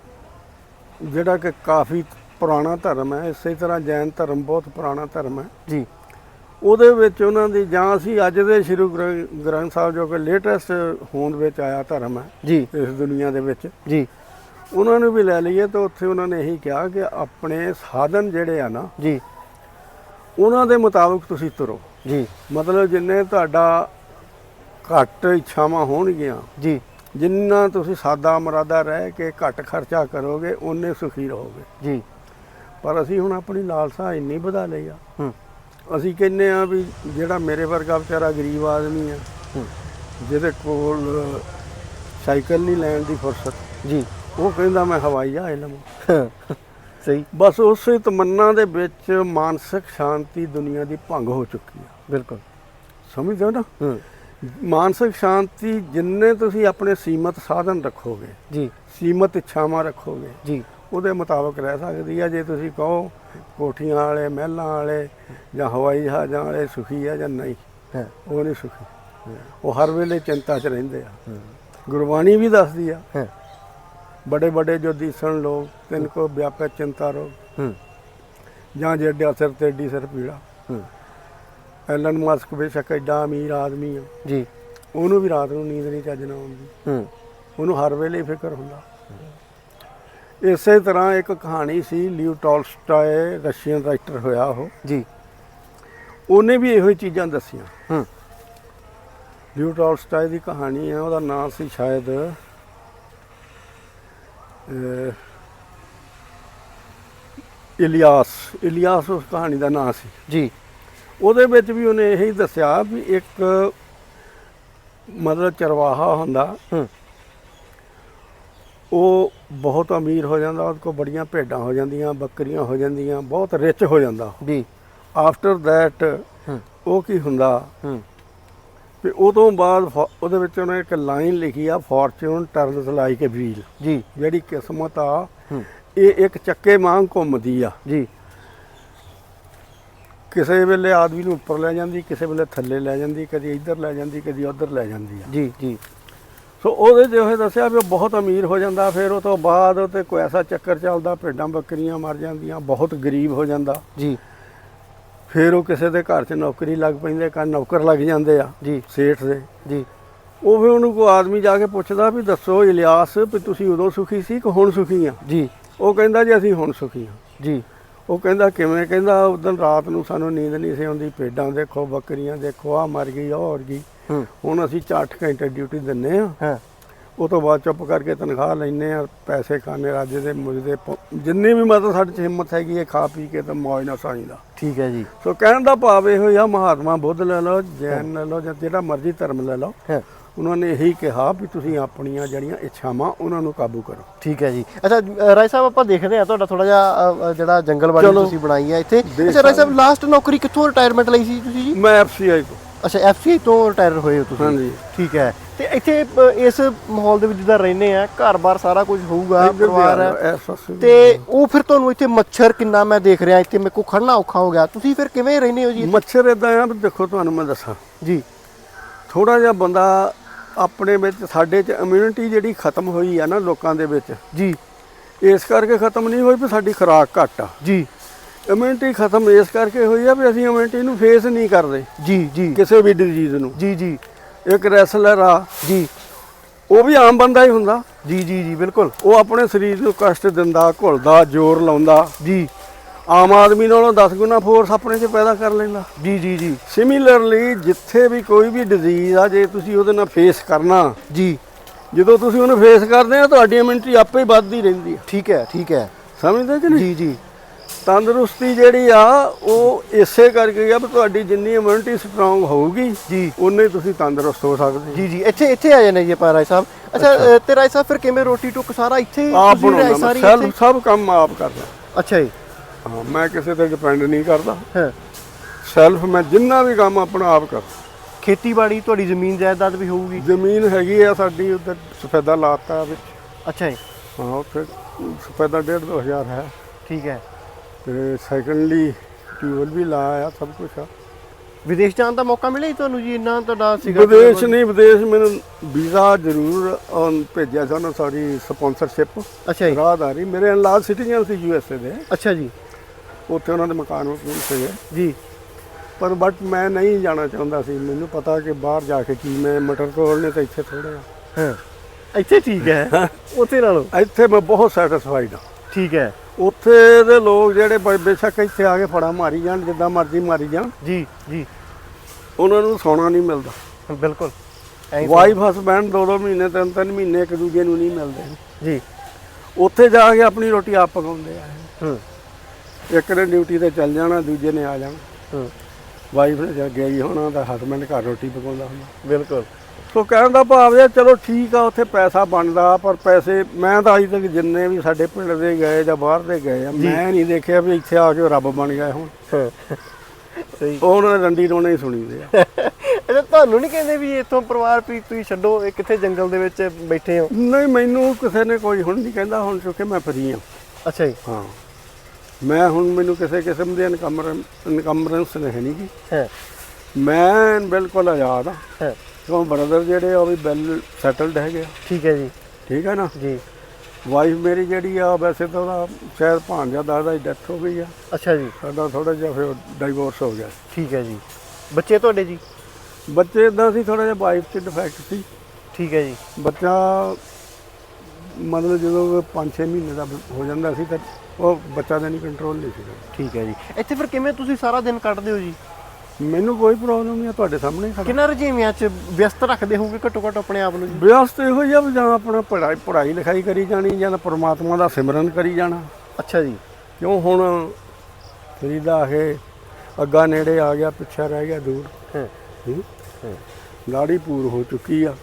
ਜਿਹੜਾ ਕਿ ਕਾਫੀ ਪੁਰਾਣਾ ਧਰਮ ਹੈ ਇਸੇ ਤਰ੍ਹਾਂ ਜੈਨ ਧਰਮ ਬਹੁਤ ਪੁਰਾਣਾ ਧਰਮ ਹੈ। ਜੀ। ਉਹਦੇ ਵਿੱਚ ਉਹਨਾਂ ਦੀ ਜਾਂ ਅਸੀਂ ਅੱਜ ਦੇ ਸ਼੍ਰੀ ਗੁਰੂ ਗ੍ਰੰਥ ਸਾਹਿਬ ਜੋ ਕਿ ਲੇਟੈਸਟ ਹੋਂਦ ਵਿੱਚ ਆਇਆ ਧਰਮ ਹੈ ਜੀ। ਇਸ ਦੁਨੀਆ ਦੇ ਵਿੱਚ। ਜੀ। ਉਹਨਾਂ ਨੂੰ ਵੀ ਲੈ ਲਈਏ ਤਾਂ ਉੱਥੇ ਉਹਨਾਂ ਨੇ ਇਹੀ ਕਿਹਾ ਕਿ ਆਪਣੇ ਸਾਧਨ ਜਿਹੜੇ ਆ ਨਾ ਜੀ। ਉਹਨਾਂ ਦੇ ਮੁਤਾਬਕ ਤੁਸੀਂ ਤੁਰੋ। ਜੀ। ਮਤਲਬ ਜਿੰਨੇ ਤੁਹਾਡਾ ਘੱਟ ਇੱਛਾਵਾਂ ਹੋਣਗੀਆਂ ਜੀ। ਜਿੰਨਾ ਤੁਸੀਂ ਸਾਦਾ ਮਰਾਦਾ ਰਹਿ ਕੇ ਘੱਟ ਖਰਚਾ ਕਰੋਗੇ ਉਨੇ ਸੁਖੀ ਰਹੋਗੇ। ਜੀ। ਪਰ ਅਸੀਂ ਹੁਣ ਆਪਣੀ ਲਾਲਸਾ ਇੰਨੀ ਵਧਾ ਲਈ ਆ। ਹੂੰ। ਅਸੀਂ ਕਹਿੰਨੇ ਆ ਵੀ ਜਿਹੜਾ ਮੇਰੇ ਵਰਗਾ ਵਿਚਾਰਾ ਗਰੀਬ ਆਦਮੀ ਆ ਜਿਹਦੇ ਕੋਲ ਸਾਈਕਲ ਨਹੀਂ ਲੈਣ ਦੀ ਫੁਰਸਤ ਜੀ। ਉਹ ਕਹਿੰਦਾ ਮੈਂ ਹਵਾਈ ਜਹਾਜ਼ ਲਵਾਂ। ਸਹੀ। ਬਸ ਉਸੇ ਤਮੰਨਾ ਦੇ ਵਿੱਚ ਮਾਨਸਿਕ ਸ਼ਾਂਤੀ ਦੁਨੀਆ ਦੀ ਭੰਗ ਹੋ ਚੁੱਕੀ ਆ। ਬਿਲਕੁਲ। ਸਮਝਦੇ ਹੋ ਨਾ? ਹੂੰ। ਮਾਨਸਿਕ ਸ਼ਾਂਤੀ ਜਿੰਨੇ ਤੁਸੀਂ ਆਪਣੇ ਸੀਮਤ ਸਾਧਨ ਰੱਖੋਗੇ ਜੀ। ਸੀਮਤ ਇੱਛਾਵਾਂ ਰੱਖੋਗੇ ਜੀ। ਉਹਦੇ ਮੁਤਾਬਕ ਰਹਿ ਸਕਦੀ ਆ। ਜੇ ਤੁਸੀਂ ਕਹੋ ਕੋਠੀਆਂ ਵਾਲੇ ਮਹਿਲਾਂ ਵਾਲੇ ਜਾਂ ਹਵਾਈ ਜਹਾਜ਼ਾਂ ਵਾਲੇ ਸੁਖੀ ਆ ਜਾਂ ਨਹੀਂ ਉਹ ਨਹੀਂ ਸੁਖੀ। ਉਹ ਹਰ ਵੇਲੇ ਚਿੰਤਾ 'ਚ ਰਹਿੰਦੇ ਆ। ਗੁਰਬਾਣੀ ਵੀ ਦੱਸਦੀ ਆ। ਬੜੇ ਬੜੇ ਜੋ ਦੀਸਣ ਲੋਕ ਤਿੰਨ ਕੋ ਵਿਆਪੈ ਚਿੰਤਾ ਰੋ ਹੂੰ। ਜਾਂ ਜੇਡਿਆ ਸਿਰ ਤੇ ਏਡੀ ਸਿਰ ਪੀੜਾ। ਐਲਨ ਮਸਕ ਬੇਸ਼ੱਕ ਐਡਾ ਅਮੀਰ ਆਦਮੀ ਆ। ਜੀ। ਉਹਨੂੰ ਵੀ ਰਾਤ ਨੂੰ ਨੀਂਦ ਨਹੀਂ ਚੱਜ ਨਾਲ ਆਉਂਦੀ। ਹੂੰ। ਉਹਨੂੰ ਹਰ ਵੇਲੇ ਫਿਕਰ ਹੁੰਦਾ। ਇਸੇ ਤਰ੍ਹਾਂ ਇੱਕ ਕਹਾਣੀ ਸੀ ਲਿਓ ਟੋਲਸਟਾਏ ਰਸ਼ੀਅਨ ਰਾਈਟਰ ਹੋਇਆ ਉਹ। ਜੀ। ਉਹਨੇ ਵੀ ਇਹੋ ਹੀ ਚੀਜ਼ਾਂ ਦੱਸੀਆਂ। ਹੂੰ। ਲਿਓ ਟੋਲਸਟਾਏ ਦੀ ਕਹਾਣੀ ਹੈ ਉਹਦਾ ਨਾਮ ਸੀ ਸ਼ਾਇਦ ਇਲਿਆਸ। ਇਲਿਆਸ ਉਸ ਕਹਾਣੀ ਦਾ ਨਾਮ ਸੀ। ਜੀ। ਉਹਦੇ ਵਿੱਚ ਵੀ ਉਹਨੇ ਇਹੀ ਦੱਸਿਆ ਵੀ ਇੱਕ ਮਤਲਬ ਚਰਵਾਹਾ ਹੁੰਦਾ ਉਹ ਬਹੁਤ ਅਮੀਰ ਹੋ ਜਾਂਦਾ ਉਹਦੇ ਕੋਲ ਬੜੀਆਂ ਭੇਡਾਂ ਹੋ ਜਾਂਦੀਆਂ ਬੱਕਰੀਆਂ ਹੋ ਜਾਂਦੀਆਂ ਬਹੁਤ ਰਿਚ ਹੋ ਜਾਂਦਾ ਜੀ। ਆਫਟਰ ਥੈਟ ਹੂੰ। ਉਹ ਕੀ ਹੁੰਦਾ ਉਹ ਤੋਂ ਬਾਅਦ ਉਹਦੇ ਵਿੱਚ ਉਹਨੇ ਇੱਕ ਲਾਈਨ ਲਿਖੀ ਆ fortune turns like a wheel ਜੀ। ਜਿਹੜੀ ਕਿਸਮਤ ਆ ਇਹ ਇੱਕ ਚੱਕੇ ਵਾਂਗ ਘੁੰਮਦੀ ਆ। ਜੀ। ਕਿਸੇ ਵੇਲੇ ਆਦਮੀ ਨੂੰ ਉੱਪਰ ਲੈ ਜਾਂਦੀ ਕਿਸੇ ਵੇਲੇ ਥੱਲੇ ਲੈ ਜਾਂਦੀ ਕਦੀ ਇੱਧਰ ਲੈ ਜਾਂਦੀ ਕਦੀ ਉੱਧਰ ਲੈ ਜਾਂਦੀ ਆ। ਜੀ ਜੀ। ਸੋ ਉਹਦੇ 'ਚ ਉਹ ਦੱਸਿਆ ਵੀ ਉਹ ਬਹੁਤ ਅਮੀਰ ਹੋ ਜਾਂਦਾ ਫਿਰ ਉਹ ਤੋਂ ਬਾਅਦ ਉਹ ਤੇ ਕੋਈ ਐਸਾ ਚੱਕਰ ਚੱਲਦਾ ਭੇਡਾਂ ਬੱਕਰੀਆਂ ਮਰ ਜਾਂਦੀਆਂ ਬਹੁਤ ਗਰੀਬ ਹੋ ਜਾਂਦਾ। ਜੀ। ਫਿਰ ਉਹ ਕਿਸੇ ਦੇ ਘਰ 'ਚ ਨੌਕਰੀ ਲੱਗ ਪੈਂਦੇ ਕੰਨ ਨੌਕਰ ਲੱਗ ਜਾਂਦੇ ਆ ਜੀ। ਸੇਠ ਦੇ। ਜੀ। ਉਹ ਫਿਰ ਉਹਨੂੰ ਕੋਈ ਆਦਮੀ ਜਾ ਕੇ ਪੁੱਛਦਾ ਵੀ ਦੱਸੋ ਇਲਿਆਸ ਵੀ ਤੁਸੀਂ ਉਦੋਂ ਸੁਖੀ ਸੀ ਕਿ ਹੁਣ ਸੁਖੀ ਆ? ਜੀ। ਉਹ ਕਹਿੰਦਾ ਜੀ ਅਸੀਂ ਹੁਣ ਸੁਖੀ ਆ। ਜੀ। ਉਹ ਕਹਿੰਦਾ ਕਿਵੇਂ? ਕਹਿੰਦਾ ਉਦੋਂ ਰਾਤ ਨੂੰ ਸਾਨੂੰ ਨੀਂਦ ਨਹੀਂ ਸੀ ਆਉਂਦੀ। ਭੇਡਾਂ ਦੇਖੋ ਬੱਕਰੀਆਂ ਦੇਖੋ ਆ ਮਰ ਗਈ ਉਹ ਹੋਰ ਗਈ। ਹੁਣ ਅਸੀਂ 4 ਘੰਟੇ ਡਿਊਟੀ ਦਿੰਨੇ ਆ। ਹਾਂ। ਉਹ ਤੋਂ ਬਾਅਦ ਚੁੱਪ ਕਰਕੇ ਤਨਖਾਹ ਲੈਨੇ ਆ ਪੈਸੇ ਖਾਣੇ ਰਾਜੇ ਦੇ ਮੁਜਦੇ ਜਿੰਨੀ ਵੀ ਮਤਲਬ ਸਾਡੇ 'ਚ ਹਿੰਮਤ ਹੈਗੀ ਹੈ ਖਾ ਪੀ ਕੇ ਤਾਂ ਮੌਜ ਨਾਲ ਸਾਈਦਾ ਠੀਕ ਹੈ ਜੀ। ਸੋ ਕਹਿਣ ਦਾ ਭਾਵ ਇਹੋ ਆ ਮਹਾਤਮਾ ਬੁੱਧ ਲੈ ਲਓ ਜੈਨ ਲੈ ਲਓ ਜਾਂ ਜਿਹੜਾ ਮਰਜ਼ੀ ਧਰਮ ਲੈ ਲਓ। ਉਹਨਾਂ ਨੇ ਇਹੀ ਕਿਹਾ ਵੀ ਤੁਸੀਂ ਆਪਣੀਆਂ ਜਿਹੜੀਆਂ ਇੱਛਾਵਾਂ ਉਹਨਾਂ ਨੂੰ ਕਾਬੂ ਕਰੋ। ਠੀਕ ਹੈ ਜੀ। ਅੱਛਾ ਅ, ਰਾਏ ਸਾਹਿਬ ਆਪਾਂ ਦੇਖਦੇ ਹਾਂ ਤੁਹਾਡਾ ਥੋੜਾ ਜਿਹਾ ਅ, ਅ, ਜਿਹੜਾ ਜੰਗਲਬਾੜੀ ਚਲੋ। ਤੁਸੀਂ ਬਣਾਈ ਹੈ ਇੱਥੇ। ਦੇਖ ਅੱਛਾ ਰਾਏ ਸਾਹਿਬ ਲਾਸਟ ਨੌਕਰੀ ਕਿੱਥੋਂ ਰਿਟਾਇਰਮੈਂਟ ਲਈ ਸੀ ਤੁਸੀਂ ਜੀ? ਮੈਂ ਐਫਸੀਆਈ ਤੋਂ। ਅੱਛਾ ਐਫਸੀਆਈ ਤੋਂ ਰਿਟਾਇਰ ਹੋਏ ਹੋ ਤੁਸੀਂ। ਹਾਂਜੀ। ਠੀਕ ਹੈ। ਤੇ ਇੱਥੇ ਅ, ਇਸ ਮਾਹੌਲ ਦੇ ਵਿੱਚ ਜਿੱਦਾਂ ਰਹਿੰਦੇ ਆ ਘਰ-ਬਾਰ ਸਾਰਾ ਕੁਝ ਹੋਊਗਾ ਆ ਪਰਿਵਾਰ ਹੈ। ਤੇ ਉਹ ਫਿਰ ਤੁਹਾਨੂੰ ਇੱਥੇ ਮੱਛਰ ਕਿੰਨਾ ਮੈਂ ਦੇਖ ਰਿਹਾ ਇੱਥੇ ਮੇਰੇ ਕੋ ਖੜਨਾ ਔਖਾ ਹੋ ਗਿਆ। ਤੁਸੀਂ ਫਿਰ ਕਿਵੇਂ ਰਹਿੰਦੇ ਹੋ ਜੀ? ਮੱਛਰ ਇਦਾਂ ਆ ਵੀ ਦੇਖੋ ਤੁਹਾਨੂੰ ਮੈਂ ਦੱਸਾਂ। ਜੀ। ਥੋੜਾ ਜਿਹਾ ਬੰਦਾ ਆਪਣੇ ਵਿੱਚ ਸਾਡੇ 'ਚ ਇਮਿਊਨਿਟੀ ਜਿਹੜੀ ਖਤਮ ਹੋਈ ਆ ਨਾ ਲੋਕਾਂ ਦੇ ਵਿੱਚ। ਜੀ। ਇਸ ਕਰਕੇ ਖਤਮ ਨਹੀਂ ਹੋਈ ਵੀ ਸਾਡੀ ਖੁਰਾਕ ਘੱਟ ਆ। ਜੀ। ਇਮਿਊਨਿਟੀ ਖਤਮ ਇਸ ਕਰਕੇ ਹੋਈ ਆ ਵੀ ਅਸੀਂ ਇਮਿਊਨਿਟੀ ਨੂੰ ਫੇਸ ਨਹੀਂ ਕਰਦੇ। ਜੀ ਜੀ। ਕਿਸੇ ਵੀ ਡਿਜ਼ੀਜ਼ ਨੂੰ। ਜੀ ਜੀ। ਇੱਕ ਰੈਸਲਰ ਆ। ਜੀ। ਉਹ ਵੀ ਆਮ ਬੰਦਾ ਹੀ ਹੁੰਦਾ। ਜੀ ਜੀ ਜੀ ਬਿਲਕੁਲ। ਉਹ ਆਪਣੇ ਸਰੀਰ ਨੂੰ ਕਸ਼ਟ ਦਿੰਦਾ ਘੁਲਦਾ ਜ਼ੋਰ ਲਾਉਂਦਾ। ਜੀ। ਆਮ ਆਦਮੀ ਨਾਲੋਂ 10 ਗੁਣਾ ਫੋਰਸ ਆਪਣੇ 'ਚ ਪੈਦਾ ਕਰ ਲੈਂਦਾ। ਜੀ ਜੀ ਜੀ। ਸਿਮਿਲਰਲੀ ਜਿੱਥੇ ਵੀ ਕੋਈ ਵੀ ਡਿਜ਼ੀਜ਼ ਆ ਜੇ ਤੁਸੀਂ ਉਹਦੇ ਨਾਲ ਫੇਸ ਕਰਨਾ ਜੀ। ਜਦੋਂ ਤੁਸੀਂ ਉਹਨੂੰ ਫੇਸ ਕਰਦੇ ਆ ਤੁਹਾਡੀ ਇਮਿਊਨਿਟੀ ਆਪੇ ਹੀ ਵੱਧਦੀ ਰਹਿੰਦੀ ਆ। ਠੀਕ ਹੈ ਠੀਕ ਹੈ। ਸਮਝਦੇ ਕਿ ਨਹੀਂ? ਜੀ ਜੀ। ਤੰਦਰੁਸਤੀ ਜਿਹੜੀ ਆ ਉਹ ਇਸੇ ਕਰਕੇ ਆ ਵੀ ਤੁਹਾਡੀ ਜਿੰਨੀ ਇਮਿਊਨਿਟੀ ਸਟਰੋਂਗ ਹੋਊਗੀ ਜੀ। ਉਨੇ ਹੀ ਤੁਸੀਂ ਤੰਦਰੁਸਤ ਹੋ ਸਕਦੇ ਜੀ ਜੀ। ਇੱਥੇ ਇੱਥੇ ਆ ਜਾਣੇ ਜੀ ਆਪਾਂ ਰਾਏ ਸਾਹਿਬ। ਅੱਛਾ ਤੇ ਰਾਏ ਸਾਹਿਬ ਫਿਰ ਕਿਵੇਂ ਰੋਟੀ ਟੁੱਕ ਸਾਰਾ ਇੱਥੇ ਹੀ ਆਪ ਬਣਾਉਣਾ? ਸਭ ਕੰਮ ਆਪ ਕਰਦਾ। ਅੱਛਾ ਜੀ। ਹਾਂ ਮੈਂ ਕਿਸੇ ਤੇ ਡਿਪੈਂਡ ਨਹੀਂ ਕਰਦਾ। ਹਾਂ। ਸੈਲਫ ਮੈਂ ਜਿੰਨਾ ਵੀ ਕੰਮ ਆਪਣਾ ਆਪ ਕਰਦਾ ਖੇਤੀਬਾੜੀ ਤੁਹਾਡੀ ਜ਼ਮੀਨ ਜਾਇਦਾਦ ਵੀ ਹੋਊਗੀ? ਜ਼ਮੀਨ ਹੈਗੀ ਆ ਸਾਡੀ ਉੱਧਰ ਸਫੈਦਾ ਲਾਤਾ ਵਿੱਚ। ਅੱਛਾ ਜੀ। ਹਾਂ ਉੱਥੇ ਸਫੈਦਾ ਡੇਢ ਦੋ ਹਜ਼ਾਰ ਹੈ। ਠੀਕ ਹੈ। ਤੇ ਸੈਕੰਡਲੀ ਟਿਊਬਲ ਵੀ ਲਾਇਆ ਸਭ ਕੁਝ ਆ। ਵਿਦੇਸ਼ ਜਾਣ ਦਾ ਮੌਕਾ ਮਿਲਿਆ ਤੁਹਾਨੂੰ ਜੀ? ਇੰਨਾ ਤੁਹਾਡਾ ਸੀਗਾ ਵਿਦੇਸ਼ ਨਹੀਂ ਵਿਦੇਸ਼ ਮੈਨੂੰ ਵੀਜ਼ਾ ਜ਼ਰੂਰ ਅਮ, ਭੇਜਿਆ ਸੀ ਉਹਨਾਂ ਸਾਰੀ ਸਪਾਂਸਰਸ਼ਿਪ ਅੱਛਾ ਜੀ। ਰਾਹਦਾਰੀ ਮੇਰੇ ਨਾਲ ਸਿਟੀਜ਼ਨ ਸੀ ਯੂਐਸਏ ਦੇ। ਅੱਛਾ ਜੀ। ਉੱਥੇ ਉਹਨਾਂ ਦੇ ਮਕਾਨ ਸੀਗੇ। ਜੀ। ਪਰ ਬਟ ਮੈਂ ਨਹੀਂ ਜਾਣਾ ਚਾਹੁੰਦਾ ਸੀ। ਮੈਨੂੰ ਪਤਾ ਕਿ ਬਾਹਰ ਜਾ ਕੇ ਕੀ ਮੈਂ ਮਟਰ ਤੋੜਨੇ ਤੇ ਇੱਥੇ ਥੋੜੇ ਹਾਂ। ਇੱਥੇ ਠੀਕ ਹੈ। ਉੱਥੇ ਨਾਲੋਂ? ਇੱਥੇ ਮੈਂ ਬਹੁਤ ਸੈਟੀਸਫਾਈਡ ਹਾਂ। ਠੀਕ ਹੈ। ਉੱਥੇ ਦੇ ਲੋਕ ਜਿਹੜੇ ਬੇਸ਼ੱਕ ਇੱਥੇ ਆ ਕੇ ਫੜਾ ਮਾਰੀ ਜਾਣ ਜਿੱਦਾਂ ਮਰਜ਼ੀ ਮਾਰੀ ਜਾਣ। ਜੀ ਜੀ। ਉਹਨਾਂ ਨੂੰ ਸੌਣਾ ਨਹੀਂ ਮਿਲਦਾ। ਬਿਲਕੁਲ। ਵਾਈਫ ਹਸਬੈਂਡ ਦੋ ਦੋ ਮਹੀਨੇ ਤਿੰਨ ਤਿੰਨ ਮਹੀਨੇ ਇੱਕ ਦੂਜੇ ਨੂੰ ਨਹੀਂ ਮਿਲਦੇ। ਜੀ। ਉੱਥੇ ਜਾ ਕੇ ਆਪਣੀ ਰੋਟੀ ਆਪ ਪਕਾਉਂਦੇ ਆ। ਹੂੰ। ਇੱਕ ਨੇ ਡਿਊਟੀ ਤੇ ਚੱਲ ਜਾਣਾ ਦੂਜੇ ਨੇ ਆ ਜਾਣਾ। ਹੂੰ। ਵਾਈਫ ਨੇ ਜਾ ਗਈ ਹੋਣਾ ਤਾਂ ਹਸਬੈਂਡ ਘਰ ਰੋਟੀ ਪਕਾਉਂਦਾ ਹੁੰਦਾ। ਬਿਲਕੁਲ। ਸੋ ਕਹਿਣ ਦਾ ਭਾਵ ਇਹ ਚਲੋ ਠੀਕ ਆ ਉੱਥੇ ਪੈਸਾ ਬਣਦਾ ਪਰ ਪੈਸੇ ਮੈਂ ਤਾਂ ਅਜੇ ਤੱਕ ਜਿੰਨੇ ਵੀ ਸਾਡੇ ਪਿੰਡ ਦੇ ਗਏ ਜਾਂ ਬਾਹਰ ਦੇ ਗਏ ਆ ਮੈਂ ਨਹੀਂ ਦੇਖਿਆ ਵੀ ਇੱਥੇ ਆ ਕੇ ਰੱਬ ਬਣ ਗਿਆ ਹੁਣ। ਸਹੀ। ਉਹ ਉਹਨਾਂ ਨੇ ਰੰਡੀ ਰੋਣੇ ਹੀ ਸੁਣੀਦੇ ਆ। ਅੱਛਾ ਤੁਹਾਨੂੰ ਨਹੀਂ ਕਹਿੰਦੇ ਵੀ ਇੱਥੋਂ ਪਰਿਵਾਰ ਵੀ ਤੁਸੀਂ ਛੱਡੋ ਇਹ ਕਿੱਥੇ ਜੰਗਲ ਦੇ ਵਿੱਚ ਬੈਠੇ ਹੋ? ਨਹੀਂ ਮੈਨੂੰ ਕਿਸੇ ਨੇ ਕੋਈ ਹੁਣ ਨਹੀਂ ਕਹਿੰਦਾ ਹੁਣ ਚੁੱਕੇ ਮੈਂ ਫਰੀ ਹਾਂ। ਅੱਛਾ ਜੀ। ਹਾਂ। ਮੈਂ ਹੁਣ ਮੈਨੂੰ ਕਿਸੇ ਕਿਸਮ ਦੀ ਇਨਕੰਬਰੈਂਸ ਨਹੀਂ ਗੀ ਹਾਂ ਮੈਂ ਬਿਲਕੁਲ ਆਜ਼ਾਦ ਹਾਂ ਹਾਂ। ਕਿਉਂ ਬ੍ਰਦਰ ਜਿਹੜੇ ਆ ਵੀ ਵੈਲ ਸੈਟਲਡ ਹੈਗੇ ਆ। ਠੀਕ ਹੈ ਜੀ। ਠੀਕ ਹੈ ਨਾ? ਜੀ। ਵਾਈਫ ਮੇਰੀ ਜਿਹੜੀ ਆ ਵੈਸੇ ਤਾਂ ਉਹਦਾ ਸ਼ਾਇਦ ਭਾਂਜਾ ਦਾਦਾ ਦੀ ਡੈਥ ਹੋ ਗਈ ਆ। ਅੱਛਾ ਜੀ। ਸਾਡਾ ਥੋੜਾ ਜਿਹਾ ਫਿਰ ਡਾਈਵੋਰਸ ਹੋ ਗਿਆ। ਠੀਕ ਹੈ ਜੀ। ਬੱਚੇ ਤੁਹਾਡੇ ਜੀ? ਬੱਚੇ ਇਦਾਂ ਸੀ ਥੋੜਾ ਜਿਹਾ ਵਾਈਫ 'ਚ ਡਿਫੈਕਟ ਸੀ। ਠੀਕ ਹੈ ਜੀ। ਬੱਚਾ ਮਤਲਬ ਜਦੋਂ 5-6 ਮਹੀਨੇ ਦਾ ਹੋ ਜਾਂਦਾ ਸੀ ਤਾਂ ਉਹ ਬੱਚਾ ਦਾ ਨਹੀਂ ਕੰਟਰੋਲ ਨਹੀਂ ਸੀਗਾ। ਠੀਕ ਹੈ ਜੀ। ਇੱਥੇ ਫਿਰ ਕਿਵੇਂ ਤੁਸੀਂ ਸਾਰਾ ਦਿਨ ਕੱਢਦੇ ਹੋ ਜੀ? ਮੈਨੂੰ ਕੋਈ ਪ੍ਰੋਬਲਮ ਨਹੀਂ ਆ ਤੁਹਾਡੇ ਸਾਹਮਣੇ ਹੀ ਖੜਾ। ਕਿੰਨਾ ਰਜੀਵਿਆਂ 'ਚ ਵਿਅਸਤ ਰੱਖਦੇ ਹੋਗੇ ਘੱਟੋ ਘੱਟ ਆਪਣੇ ਆਪ ਨੂੰ ਜੀ? ਵਿਅਸਤ ਇਹੋ ਜਿਹਾ ਵੀ ਜਾਂ ਆਪਣਾ ਪੜ੍ਹਾਈ ਪੜ੍ਹਾਈ ਲਿਖਾਈ ਕਰੀ ਜਾਣੀ ਜਾਂ ਪ੍ਰਮਾਤਮਾ ਦਾ ਸਿਮਰਨ ਕਰੀ ਜਾਣਾ। ਅੱਛਾ ਜੀ। ਕਿਉਂ ਹੁਣ ਫਰੀਦਾ ਆਖੇ ਅੱਗਾ ਨੇੜੇ ਆ ਗਿਆ ਪਿੱਛਾ ਰਹਿ ਗਿਆ ਦੂਰ। ਹਾਂ। ਹੂੰ? ਹਾਂ। ਲਾੜੀ ਪੂਰ ਹੋ ਚੁੱਕੀ ਆ।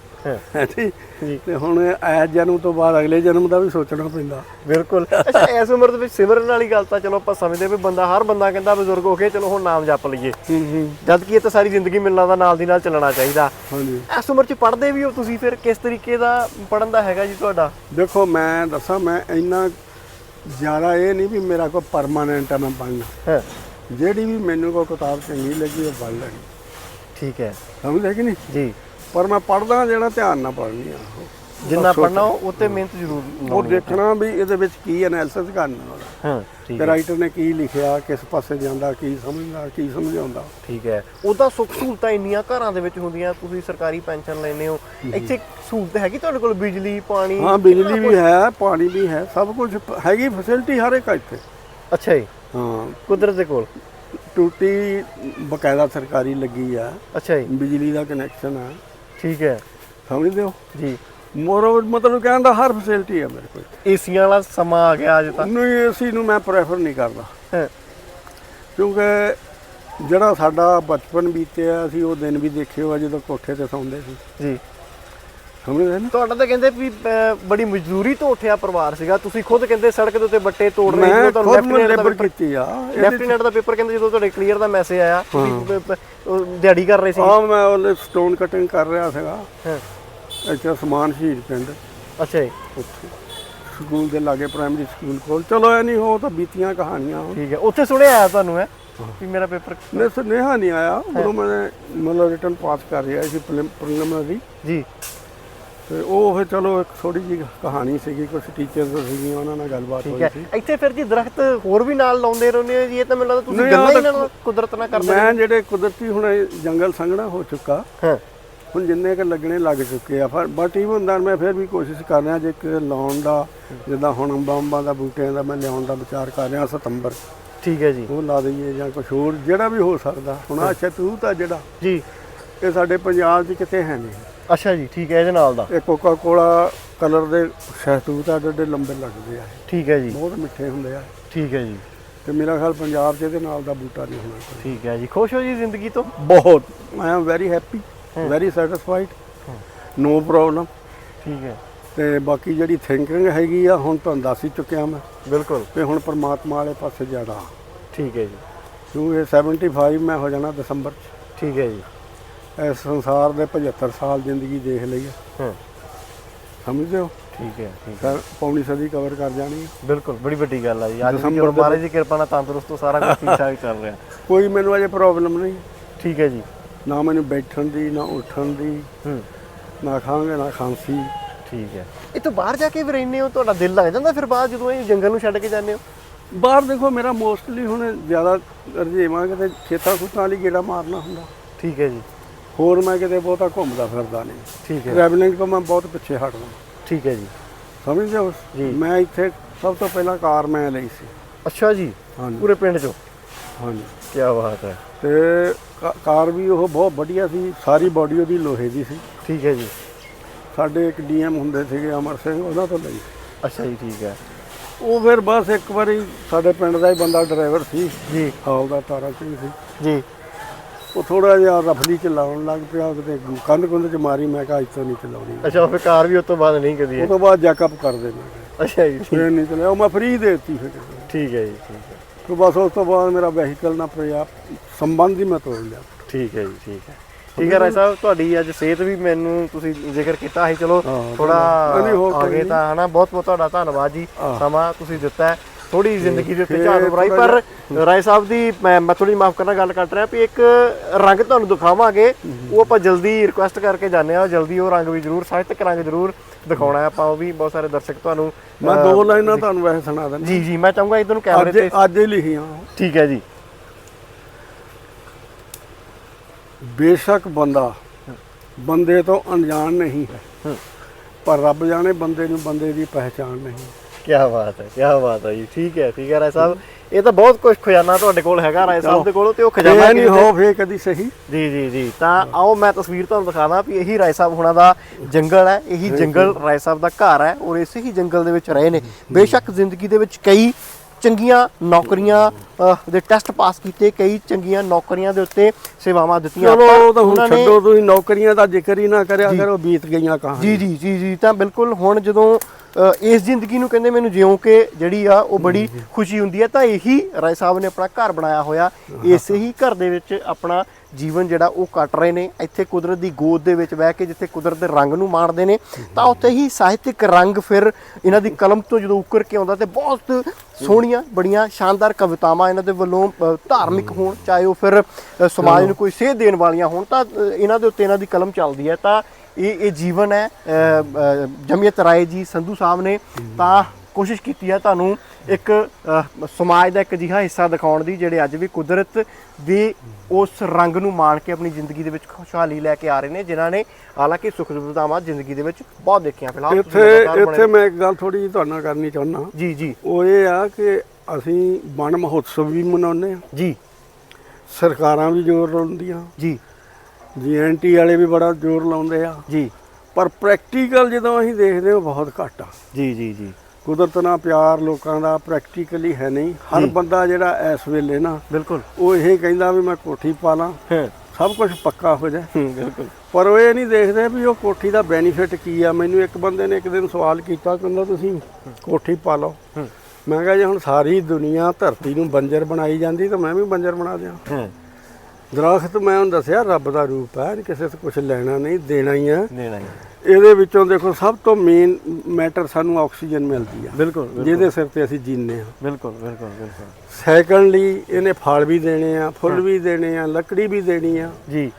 ਤੇ ਹੁਣ ਐ ਜਨਮ ਤੋਂ ਬਾਅਦ ਅਗਲੇ ਜਨਮ ਦਾ ਵੀ ਸੋਚਣਾ ਪੈਂਦਾ। ਬਿਲਕੁਲ। ਅੱਛਾ ਇਸ ਉਮਰ ਦੇ ਵਿੱਚ ਸਿਮਰਨ ਵਾਲੀ ਗੱਲ ਤਾਂ ਚਲੋ ਆਪਾਂ ਸਮਝਦੇ ਵੀ ਬੰਦਾ ਹਰ ਬੰਦਾ ਕਹਿੰਦਾ ਬਜ਼ੁਰਗ ਹੋ ਕੇ ਚਲੋ ਹੁਣ ਨਾਮ ਜਪ ਲਈਏ। ਹੂੰ ਹੂੰ। ਜਦ ਕਿ ਇਹ ਤਾਂ ਸਾਰੀ ਜ਼ਿੰਦਗੀ ਮਿਲਣਾ ਦਾ ਨਾਲ ਦੀ ਨਾਲ ਚੱਲਣਾ ਚਾਹੀਦਾ। ਹਾਂਜੀ। ਇਸ ਉਮਰ 'ਚ ਪੜ੍ਹਦੇ ਵੀ ਹੋ ਤੁਸੀਂ ਫਿਰ? ਕਿਸ ਤਰੀਕੇ ਦਾ ਪੜਨ ਦਾ ਹੈਗਾ ਜੀ ਤੁਹਾਡਾ? ਦੇਖੋ ਮੈਂ ਦੱਸਾਂ ਮੈਂ ਇੰਨਾ ਜ਼ਿਆਦਾ ਇਹ ਨਹੀਂ ਵੀ ਮੇਰਾ ਕੋਈ ਪਰਮਾਨੈਂਟ ਆ ਮੈਂ ਪੜ੍ਹਨਾ। ਹਾਂ। ਜਿਹੜੀ ਵੀ ਮੈਨੂੰ ਕੋਈ ਕਿਤਾਬ ਚੰਗੀ ਲੱਗੀ ਉਹ ਪੜ੍ਹ ਲੈਣੀ। ਠੀਕ ਹੈ। ਸਮਝਦੇ ਕਿ ਨਹੀਂ? ਜੀ। ਪਰ ਮੈਂ ਪੜ੍ਹਦਾ ਜਿਹੜਾ ਧਿਆਨ ਨਾਲ ਪੜ੍ਹਨੀ ਆ। ਜਿੰਨਾ ਪੜਨਾ ਉਹ ਤੇ ਮਿਹਨਤ ਜ਼ਰੂਰ ਉਹ। ਦੇਖਣਾ ਵੀ ਇਹਦੇ ਵਿੱਚ ਕੀ ਐਨਾਲਿਸਿਸ ਕਰਨਾ ਹਾਂ ਠੀਕ ਹੈ। ਰਾਈਟਰ ਨੇ ਕੀ ਲਿਖਿਆ ਕਿਸ ਪਾਸੇ ਜਾਂਦਾ ਕੀ ਸਮਝਦਾ ਕੀ ਸਮਝਾਉਂਦਾ। ਠੀਕ ਹੈ। ਉਹਦਾ ਸੁੱਖ ਸਹੂਲਤਾਂ ਇੰਨੀਆਂ ਘਰਾਂ ਦੇ ਵਿੱਚ ਹੁੰਦੀਆਂ ਤੁਸੀਂ ਸਰਕਾਰੀ ਪੈਨਸ਼ਨ ਲੈਂਦੇ ਹੋ। ਇੱਥੇ ਸਹੂਲਤ ਹੈਗੀ ਤੁਹਾਡੇ ਕੋਲ? ਬਿਜਲੀ ਪਾਣੀ ਹਾਂ ਬਿਜਲੀ ਵੀ ਹੈ ਪਾਣੀ ਵੀ ਹੈ ਸਭ ਕੁਝ ਹੈਗੀ ਫੈਸਿਲਿਟੀ ਹਰ ਇੱਕ ਇੱਥੇ। ਅੱਛਾ ਜੀ। ਹਾਂ। ਕੁਦਰਤ ਦੇ ਕੋਲ? ਟੂਟੀ ਬਕਾਇਦਾ ਸਰਕਾਰੀ ਲੱਗੀ ਆ। ਅੱਛਾ ਜੀ। ਬਿਜਲੀ ਦਾ ਕਨੈਕਸ਼ਨ ਆ। ਠੀਕ ਹੈ। ਸਮਝਦੇ ਹੋ? ਜੀ। ਮੋਰੋ ਮਤਲਬ ਕਹਿਣ ਦਾ ਹਰ ਫੈਸਿਲਿਟੀ ਆ ਮੇਰੇ ਕੋਲ। ਏਸੀਆਂ ਵਾਲਾ ਸਮਾਂ ਆ ਗਿਆ ਅੱਜ ਤਾਂ। ਨਹੀਂ ਏਸੀ ਨੂੰ ਮੈਂ ਪ੍ਰੈਫਰ ਨਹੀਂ ਕਰਦਾ। ਹਾਂ, ਕਿਉਂਕਿ ਜਿਹੜਾ ਸਾਡਾ ਬਚਪਨ ਬੀਤਿਆ ਅਸੀਂ ਉਹ ਦਿਨ ਵੀ ਦੇਖੇ ਹੋਆ ਜਦੋਂ ਕੋਠੇ ਤੇ ਸੌਂਦੇ ਸੀ। ਜੀ। ਤੁਹਾਡਾ ਤਾਂ ਕਹਿੰਦੇ ਵੀ ਅਹ, ਬੜੀ ਮਜ਼ਦੂਰੀ ਤੋਂ ਉੱਠਿਆ ਪਰਿਵਾਰ ਸੀਗਾ। ਤੁਸੀਂ ਖੁਦ ਕਹਿੰਦੇ ਸੜਕ ਦੇ ਉੱਤੇ ਬੱਟੇ ਤੋੜ ਰਹੇ ਮੈਂ ਖੁਦ ਮੈਂ ਲੇਬਰ ਪੇਪਰ ਕੀਤੀ ਆ। ਲੈਫਟ ਹੈਂਡ ਦਾ ਪੇਪਰ ਕਹਿੰਦੇ ਜਦੋਂ ਤੁਹਾਡੇ ਕਲੀਅਰ ਦਾ ਮੈਸੇਜ ਆਇਆ ਤੁਸੀਂ ਪ- ਪ- ਉਹ ਦਿਹਾੜੀ ਕਰ ਰਹੇ ਸੀ। ਆ ਮੈਂ ਉਹਲੇ ਸਟੋਨ ਕਟਿੰਗ ਕਰ ਰਿਹਾ ਸੀਗਾ। ਹਾਂ। ਇੱਥੇ ਸਮਾਨ ਸ਼ਹੀਦ ਪਿੰਡ। ਅੱਛਾ ਜੀ। ਉੱਥੇ। ਸਕੂਲ ਦੇ ਲਾਗੇ ਪ੍ਰਾਇਮਰੀ ਸਕੂਲ ਕੋਲ। ਚਲੋ ਇਹ ਨਹੀਂ ਹੋ ਤਾਂ ਬੀਤੀਆਂ ਕਹਾਣੀਆਂ ਹੁਣ। ਠੀਕ ਹੈ। ਉੱਥੇ ਸੁਣਿਆ ਆਇਆ ਤੁਹਾਨੂੰ ਹੈ ਵੀ ਮੇਰਾ ਪੇਪਰ ਨੇ ਸੁਨੇਹਾ ਨਹੀਂ ਆਇਆ। ਉਦੋਂ ਮੈਂ ਮਤਲਬ ਰਿਟਰਨ ਪਾਸ ਕਰ ਰਿਹਾ ਸੀ ਪ੍ਰੀਲਿਮਿਨਰੀ ਜੀ। ਤੇ ਉਹ ਫਿਰ ਚਲੋ ਇੱਕ ਥੋੜੀ ਜਿਹੀ ਕਹਾਣੀ ਸੀਗੀ ਕੁਝ ਟੀਚਰਸ ਸੀਗੀਆਂ ਉਹਨਾਂ ਨਾਲ ਗੱਲਬਾਤ ਠੀਕ ਹੋਈ ਹੈ। ਸੀ। ਇੱਥੇ ਫਿਰ ਜੀ ਦਰਖਤ ਹੋਰ ਵੀ ਨਾਲ ਲਾਉਂਦੇ ਰਹਿੰਦੇ ਹੋ ਜੀ ਇਹ ਤਾਂ ਮੈਨੂੰ ਲੱਗਦਾ ਤੁਸੀਂ ਨਹੀਂ, ਗੱਲਾਂ ਹੀ ਨਾਲ ਕੁਦਰਤ ਨਾਲ ਕਰਦੇ ਮੈਂ ਜਿਹੜੇ ਕੁਦਰਤੀ ਹੁਣ ਇਹ ਜੰਗਲ ਸੰਘਣਾ ਹੋ ਚੁੱਕਾ ਹਾਂ। ਹੁਣ ਜਿੰਨੇ ਕ ਲੱਗਣੇ ਲੱਗ ਚੁੱਕੇ ਆ ਪਰ ਬਟ ਇਵਨ ਦਨ ਮੈਂ ਫਿਰ ਵੀ ਕੋਸ਼ਿਸ਼ ਕਰ ਰਿਹਾ ਜੇ ਕਿ ਲਾਉਣ ਦਾ ਜਿੱਦਾਂ ਹੁਣ ਅੰਬਾਂ ਅੰਬਾਂ ਦਾ ਬੂਟਿਆਂ ਦਾ ਮੈਂ ਲਿਆਉਣ ਦਾ ਵਿਚਾਰ ਕਰ ਰਿਹਾ ਸਤੰਬਰ। ਠੀਕ ਹੈ ਜੀ। ਉਹ ਲਾ ਦਈਏ ਜਾਂ ਕੁਝ ਹੋਰ ਜਿਹੜਾ ਵੀ ਹੋ ਸਕਦਾ। ਹੁਣ ਆ ਸ਼ਤੂਤ ਆ ਜਿਹੜਾ ਜੀ। ਇਹ ਸਾਡੇ ਪੰਜਾਬ 'ਚ ਕਿਤੇ ਹੈ ਨਹੀਂ। ਅੱਛਾ ਜੀ ਠੀਕ ਹੈ ਇਹਦੇ ਨਾਲ ਦਾ? ਇਹ ਕੋਕਾ ਕੋਲਾ ਕਲਰ ਦੇ ਸ਼ਹਿਤੂਤ ਆ ਜਿਹੜੇ ਲੰਬੇ ਲੱਗਦੇ ਆ। ਇਹ। ਠੀਕ ਹੈ ਜੀ। ਬਹੁਤ ਮਿੱਠੇ ਹੁੰਦੇ ਆ। ਠੀਕ ਹੈ ਜੀ। ਤੇ ਮੇਰਾ ਖਿਆਲ ਪੰਜਾਬ 'ਚ ਇਹਦੇ ਨਾਲ ਦਾ ਬੂਟਾ ਨਹੀਂ ਹੋਣਾ ਠੀਕ ਹੈ ਜੀ। ਖੁਸ਼ ਹੋ ਜੀ ਜ਼ਿੰਦਗੀ ਤੋਂ? ਬਹੁਤ। I am very happy very satisfied no problem ਠੀਕ ਹੈ। ਤੇ ਬਾਕੀ ਜਿਹੜੀ ਥਿੰਕਿੰਗ ਹੈਗੀ ਆ ਹੁਣ ਤੁਹਾਨੂੰ ਦੱਸ ਹੀ ਚੁੱਕਿਆ ਮੈਂ। ਬਿਲਕੁਲ। ਤੇ ਹੁਣ ਪਰਮਾਤਮਾ ਵਾਲੇ ਪਾਸੇ ਜਾਣਾ ਠੀਕ ਹੈ ਜੀ। ਕਿਉਂਕਿ 75 ਮੈਂ ਹੋ ਜਾਣਾ ਦਸੰਬਰ 'ਚ। ਠੀਕ ਹੈ ਜੀ। ਇਸ ਸੰਸਾਰ ਦੇ 75 ਸਾਲ ਜ਼ਿੰਦਗੀ ਦੇਖ ਲਈ ਹਾਂ। ਸਮਝਦੇ ਹੋ? ਠੀਕ ਹੈ ਠੀਕ ਹੈ। ਤਾਂ ਪੌਣੀ ਸਦੀ ਕਵਰ ਕਰ ਜਾਣੀ ਆ। ਬਿਲਕੁਲ ਬੜੀ ਵੱਡੀ ਗੱਲ ਆ ਜੀ। ਅੱਜ ਵੀ ਦਸੰਬਰ ਦੇ ਮਹਾਰਾਜ ਦੀ ਕਿਰਪਾ ਨਾਲ ਤੰਦਰੁਸਤ ਤੋਂ ਸਾਰਾ ਕੁਝ ਠੀਕ ਠਾਕ ਚੱਲ ਰਿਹਾ। ਕੋਈ ਮੈਨੂੰ ਅਜੇ ਪ੍ਰੋਬਲਮ ਨਹੀਂ। ਠੀਕ ਹੈ ਜੀ। ਨਾ ਮੈਨੂੰ ਬੈਠਣ ਦੀ ਨਾ ਉੱਠਣ ਦੀ ਹੂੰ। ਨਾ ਖਾਂਗੇ ਨਾ ਖਾਂਸੀ। ਠੀਕ ਹੈ। ਇਹ ਤੋਂ ਬਾਹਰ ਜਾ ਕੇ ਵੀ ਰਹਿੰਦੇ ਹੋ ਤੁਹਾਡਾ ਦਿਲ ਲੱਗ ਜਾਂਦਾ ਫਿਰ ਬਾਅਦ ਜਦੋਂ ਇਹ ਜੰਗਲ ਨੂੰ ਛੱਡ ਕੇ ਜਾਂਦੇ ਹੋ? ਬਾਹਰ ਦੇਖੋ ਮੇਰਾ ਮੋਸਟਲੀ ਹੁਣ ਜ਼ਿਆਦਾ ਰਜੇਵਾਂ ਕਿਤੇ ਖੇਤਾਂ ਖੁੱਤਾਂ ਵਾਲੀ ਗੇੜਾ ਮਾਰਨਾ ਹੁੰਦਾ। ਠੀਕ ਹੈ ਜੀ। ਹੋਰ ਮੈਂ ਕਿਤੇ ਬਹੁਤਾ ਘੁੰਮਦਾ ਫਿਰਦਾ ਨਹੀਂ। ਠੀਕ ਹੈ। ਟਰੈਵਲਿੰਗ ਤੋਂ ਮੈਂ ਬਹੁਤ ਪਿੱਛੇ ਹਟਦਾ ਠੀਕ ਹੈ ਜੀ। ਸਮਝਦੇ ਹੋ? ਜੀ। ਮੈਂ ਇੱਥੇ ਸਭ ਤੋਂ ਪਹਿਲਾਂ ਕਾਰ ਮੈਂ ਲਈ ਸੀ। ਅੱਛਾ ਜੀ ਹਾਂਜੀ। ਪੂਰੇ ਪਿੰਡ ਚੋਂ? ਹਾਂਜੀ। ਕੀ ਬਾਤ ਹੈ। ਤੇ ਕਾ- ਕਾਰ ਵੀ ਉਹ ਬਹੁਤ ਵਧੀਆ ਸੀ। ਸਾਰੀ ਬਾਡੀ ਉਹਦੀ ਲੋਹੇ ਦੀ ਸੀ। ਠੀਕ ਹੈ ਜੀ। ਸਾਡੇ ਇੱਕ ਡੀਐਮ ਹੁੰਦੇ ਸੀਗੇ ਅਮਰ ਸਿੰਘ ਉਹਨਾਂ ਤੋਂ ਲਈ। ਅੱਛਾ ਜੀ ਠੀਕ ਹੈ। ਉਹ ਫਿਰ ਬਸ ਇੱਕ ਵਾਰੀ ਸਾਡੇ ਪਿੰਡ ਦਾ ਹੀ ਬੰਦਾ ਡਰਾਈਵਰ ਸੀ। ਜੀ। ਹਾਲ ਦਾ ਤਾਰਾ ਸਿੰਘ ਸੀ। ਜੀ। ਉਹ ਥੋੜਾ ਜਿਹਾ ਰਫਲੀ ਚਲਾਉਣ ਲੱਗ ਪਿਆ ਕਿਤੇ ਕੰਧ ਕੁੰਧ ਚ ਮਾਰੀ ਮੈਂ ਕਿਹਾ ਅੱਜ ਤੋਂ ਨਹੀਂ ਚਲਾਉਣੀ। ਅੱਛਾ ਫਿਰ ਕਾਰ ਵੀ ਉਸ ਤੋਂ ਬਾਅਦ ਨਹੀਂ ਕਦੀ ਉਹ ਹੈ ਤੋਂ ਬਾਅਦ ਜੈਕਅਪ ਕਰ ਦੇ ਮੈਂ ਕਿਹਾ। ਅੱਛਾ ਜੀ ਫਿਰ ਨਹੀਂ ਚਲਾਇਆ। ਉਹ ਮੈਂ ਫ੍ਰੀ ਦੇ ਦਿੱਤੀ ਫਿਰ। ਠੀਕ ਹੈ ਜੀ ਠੀਕ ਹੈ। ਤੇ ਬਸ ਉਸ ਤੋਂ ਬਾਅਦ ਮੇਰਾ ਵਹੀਕਲ ਨਾਲ ਪਿਆ ਸੰਬੰਧ ਹੀ ਮੈਂ ਤੋੜ ਲਿਆ। ਠੀਕ ਹੈ ਜੀ ਠੀਕ ਹੈ। ਠੀਕ ਹੈ ਰਾਜ ਸਾਹਿਬ ਤੁਹਾਡੀ ਅੱਜ ਸਿਹਤ ਵੀ ਮੈਨੂੰ ਤੁਸੀਂ ਜ਼ਿਕਰ ਕੀਤਾ ਸੀ। ਚਲੋ ਥੋੜਾ ਆਗੇ। ਤਾਂ ਹਨਾ ਬਹੁਤ ਬਹੁਤ ਤੁਹਾਡਾ ਧੰਨਵਾਦ ਜੀ। ਸਮਾਂ ਤੁਸੀਂ ਦਿੱਤਾ ਹੈ। ਥੋੜੀ ਜ਼ਿੰਦਗੀ ਦੇ ਉੱਤੇ ਝਾੜ ਬਰਾਈ ਪਰ ਰਾਏ ਸਾਹਿਬ ਦੀ ਮੈਂ ਮੈਂ ਥੋੜੀ ਮਾਫ ਕਰਨਾ ਗੱਲ ਕਰ ਰਿਹਾ ਵੀ ਇੱਕ ਰੰਗ ਤੁਹਾਨੂੰ ਦਿਖਾਵਾਂਗੇ ਉਹ ਆਪਾਂ ਜਲਦੀ ਰਿਕੁਐਸਟ ਕਰਕੇ ਜਾਂਦੇ ਆ ਜਲਦੀ ਉਹ ਰੰਗ ਵੀ ਜ਼ਰੂਰ ਸਾਹਿਤਕ ਰੰਗ ਜ਼ਰੂਰ ਦਿਖਾਉਣਾ ਹੈ ਆਪਾਂ ਉਹ ਵੀ ਬਹੁਤ ਸਾਰੇ ਦਰਸ਼ਕ ਤੁਹਾਨੂੰ ਮੈਂ ਦੋ ਲਾਈਨਾਂ ਤੁਹਾਨੂੰ ਵੈਸੇ ਸੁਣਾ ਦਿੰਦਾ। ਜੀ ਜੀ ਮੈਂ ਚਾਹੂੰਗਾ ਇਧਰ ਨੂੰ ਕੈਮਰੇ ਤੇ ਅੱਜ ਹੀ ਲਿਖੀਆਂ। ਠੀਕ ਹੈ ਜੀ। ਬੇਸ਼ੱਕ ਬੰਦਾ ਬੰਦੇ ਤੋਂ ਅਣਜਾਣ ਨਹੀਂ ਹੈ ਹੂੰ। ਪਰ ਰੱਬ ਜਾਣੇ ਬੰਦੇ ਨੂੰ ਬੰਦੇ ਦੀ ਪਹਿਚਾਣ ਨਹੀਂ। ਕੀ ਬਾਤ ਹੈ ਕੀ ਬਾਤ ਹੈ ਜੀ। ਠੀਕ ਹੈ ਠੀਕ ਹੈ ਰਾਏ ਸਾਹਿਬ। ਇਹ ਤਾਂ ਬਹੁਤ ਕੁਝ ਖਜ਼ਾਨਾ ਤੁਹਾਡੇ ਕੋਲ ਹੈਗਾ ਰਾਏ ਸਾਹਿਬ ਦੇ ਕੋਲ ਤੇ ਉਹ ਖਜ਼ਾਨਾ ਨਹੀਂ ਹੋ ਫੇ ਕਦੀ ਸਹੀ। ਜੀ ਜੀ ਜੀ। ਤਾਂ ਆਓ ਮੈਂ ਤਸਵੀਰ ਤੁਹਾਨੂੰ ਦਿਖਾਦਾ ਵੀ ਇਹੀ ਰਾਏ ਸਾਹਿਬ ਹੁਣਾਂ ਦਾ ਜੰਗਲ ਹੈ ਇਹੀ ਜੰਗਲ ਰਾਏ ਸਾਹਿਬ ਦਾ ਘਰ ਹੈ ਔਰ ਇਸੇ ਹੀ ਜੰਗਲ ਦੇ ਵਿੱਚ ਰਹੇ ਨੇ। ਬੇਸ਼ੱਕ ਜ਼ਿੰਦਗੀ ਦੇ ਵਿੱਚ ਕਈ ਚੰਗੀਆਂ ਨੌਕਰੀਆਂ ਦੇ ਟੈਸਟ ਪਾਸ ਕੀਤੇ ਕਈ ਚੰਗੀਆਂ ਨੌਕਰੀਆਂ ਦੇ ਉੱਤੇ ਸੇਵਾਵਾਂ ਦਿੱਤੀਆਂ। ਚਲੋ ਉਹ ਤਾਂ ਹੁਣ ਛੱਡੋ ਤੁਸੀਂ ਨੌਕਰੀਆਂ ਦਾ ਜ਼ਿਕਰ ਹੀ ਨਾ ਕਰਿਆ ਕਰੋ ਬੀਤ ਗਈਆਂ ਕਹਾਂ ਜੀ ਜੀ ਜੀ ਜੀ। ਤਾਂ ਬਿਲਕੁਲ ਹੁਣ ਜਦੋਂ ਇਸ ਜ਼ਿੰਦਗੀ ਨੂੰ ਕਹਿੰਦੇ ਮੈਨੂੰ ਜਿਉਂ ਕੇ ਜਿਹੜੀ ਆ ਉਹ ਬੜੀ ਖੁਸ਼ੀ ਹੁੰਦੀ ਹੈ ਤਾਂ ਇਹੀ ਰਾਏ ਸਾਹਿਬ ਨੇ ਆਪਣਾ ਘਰ ਬਣਾਇਆ ਹੋਇਆ। ਇਸੇ ਹੀ ਘਰ ਦੇ ਵਿੱਚ ਆਪਣਾ ਜੀਵਨ ਜਿਹੜਾ ਉਹ ਕੱਟ ਰਹੇ ਨੇ ਇੱਥੇ ਕੁਦਰਤ ਦੀ ਗੋਦ ਦੇ ਵਿੱਚ ਬਹਿ ਕੇ ਜਿੱਥੇ ਕੁਦਰਤ ਦੇ ਰੰਗ ਨੂੰ ਮਾਣਦੇ ਨੇ ਤਾਂ ਉੱਥੇ ਹੀ ਸਾਹਿਤਿਕ ਰੰਗ ਫਿਰ ਇਹਨਾਂ ਦੀ ਕਲਮ ਤੋਂ ਜਦੋਂ ਉੱਕਰ ਕੇ ਆਉਂਦਾ ਤੇ ਬਹੁਤ ਸੋਹਣੀਆਂ ਬੜੀਆਂ ਸ਼ਾਨਦਾਰ ਕਵਿਤਾਵਾਂ ਇਹਨਾਂ ਦੇ ਵੱਲੋਂ ਧਾਰਮਿਕ ਹੋਣ ਚਾਹੇ ਉਹ ਫਿਰ ਸਮਾਜ ਨੂੰ ਕੋਈ ਸੇਧ ਦੇਣ ਵਾਲੀਆਂ ਹੋਣ ਤਾਂ ਇਹਨਾਂ ਦੇ ਉੱਤੇ ਇਹਨਾਂ ਦੀ ਕਲਮ ਚੱਲਦੀ ਹੈ। ਤਾਂ ਇਹ ਇਹ ਜੀਵਨ ਹੈ ਅ, ਜਮੀਅਤ ਰਾਏ ਜੀ ਸੰਧੂ ਸਾਹਿਬ ਨੇ। ਤਾਂ ਕੋਸ਼ਿਸ਼ ਕੀਤੀ ਹੈ ਤੁਹਾਨੂੰ ਇੱਕ ਸਮਾਜ ਦਾ ਇੱਕ ਅਜਿਹਾ ਹਿੱਸਾ ਦਿਖਾਉਣ ਦੀ ਜਿਹੜੇ ਅੱਜ ਵੀ ਕੁਦਰਤ ਦੇ ਉਸ ਰੰਗ ਨੂੰ ਮਾਣ ਕੇ ਆਪਣੀ ਜ਼ਿੰਦਗੀ ਦੇ ਵਿੱਚ ਖੁਸ਼ਹਾਲੀ ਲੈ ਕੇ ਆ ਰਹੇ ਨੇ ਜਿਨ੍ਹਾਂ ਨੇ ਹਾਲਾਂਕਿ ਸੁੱਖ ਸੁਵਿਧਾਵਾਂ ਜ਼ਿੰਦਗੀ ਦੇ ਵਿੱਚ ਬਹੁਤ ਦੇਖੀਆਂ ਫਿਲਹਾਲ। ਇੱਥੇ ਇੱਥੇ ਮੈਂ ਇੱਕ ਗੱਲ ਥੋੜੀ ਜਿਹੀ ਤੁਹਾਡੇ ਨਾਲ ਕਰਨੀ ਚਾਹੁੰਦਾ। ਜੀ ਜੀ। ਉਹ ਇਹ ਆ ਕਿ ਅਸੀਂ ਵਣ ਮਹੋਤਸਵ ਵੀ ਮਨਾਉਂਦੇ ਆ ਜੀ। ਸਰਕਾਰਾਂ ਵੀ ਜ਼ੋਰ ਲਾਉਂਦੀਆਂ। ਜੀ। ਜੀਐਨਟੀ ਵਾਲੇ ਵੀ ਬੜਾ ਜ਼ੋਰ ਲਾਉਂਦੇ ਆ। ਜੀ। ਪਰ ਪ੍ਰੈਕਟੀਕਲ ਜਦੋਂ ਅਸੀਂ ਦੇਖਦੇ ਹਾਂ ਬਹੁਤ ਘੱਟ ਆ। ਜੀ ਜੀ ਜੀ। ਕੁਦਰਤ ਨਾਲ ਪਿਆਰ ਲੋਕਾਂ ਦਾ ਪ੍ਰੈਕਟੀਕਲੀ ਹੈ ਨਹੀਂ। ਹਰ। ਬੰਦਾ ਜਿਹੜਾ ਇਸ ਵੇਲੇ ਨਾ ਬਿਲਕੁਲ। ਉਹ ਇਹ ਕਹਿੰਦਾ ਵੀ ਮੈਂ ਕੋਠੀ ਪਾ ਲਾਂ। ਸਭ ਕੁਝ ਪੱਕਾ ਹੋ ਜਾਏ। ਬਿਲਕੁਲ। ਪਰ ਉਹ ਇਹ ਨਹੀਂ ਦੇਖਦੇ ਵੀ ਉਹ ਕੋਠੀ ਦਾ ਬੈਨੀਫਿਟ ਕੀ ਆ। ਮੈਨੂੰ ਇੱਕ ਬੰਦੇ ਨੇ ਇੱਕ ਦਿਨ ਸਵਾਲ ਕੀਤਾ ਕਹਿੰਦਾ ਤੁਸੀਂ ਕੋਠੀ ਪਾ ਲਓ। ਮੈਂ ਕਿਹਾ ਜੇ ਹੁਣ ਸਾਰੀ ਦੁਨੀਆ ਧਰਤੀ ਨੂੰ ਬੰਜਰ ਬਣਾਈ ਜਾਂਦੀ ਤਾਂ ਮੈਂ ਵੀ ਬੰਜਰ ਬਣਾ ਦਿਆਂ। ਹਾਂ। ਦਰਖਤ ਮੈਂ ਉਹਨੂੰ ਦੱਸਿਆ ਰੱਬ ਦਾ ਰੂਪ ਹੈ ਕਿਸੇ ਤੋਂ ਕੁਝ ਲੈਣਾ ਨਹੀਂ ਦੇਣਾ ਹੀ ਹੈ। ਦੇਣਾ ਹੀ ਇਹਦੇ ਵਿੱਚੋਂ ਦੇਖੋ ਸਭ ਤੋਂ ਮੇਨ ਮੈਟਰ ਸਾਨੂੰ ਆਕਸੀਜਨ ਮਿਲਦੀ ਆ। ਬਿਲਕੁਲ ਜਿਹਦੇ ਸਿਰ ਤੇ ਅਸੀਂ ਜੀਂਦੇ ਹਾਂ ਬਿਲਕੁਲ ਬਿਲਕੁਲ ਬਿਲਕੁਲ। ਸੈਕੰਡਲੀ ਇਹਨੇ ਫਲ ਵੀ ਦੇਣੇ ਆ ਫੁੱਲ ਵੀ ਦੇਣੇ ਆ ਲੱਕੜੀ ਵੀ ਦੇਣੀ ਆ। ਜੀ।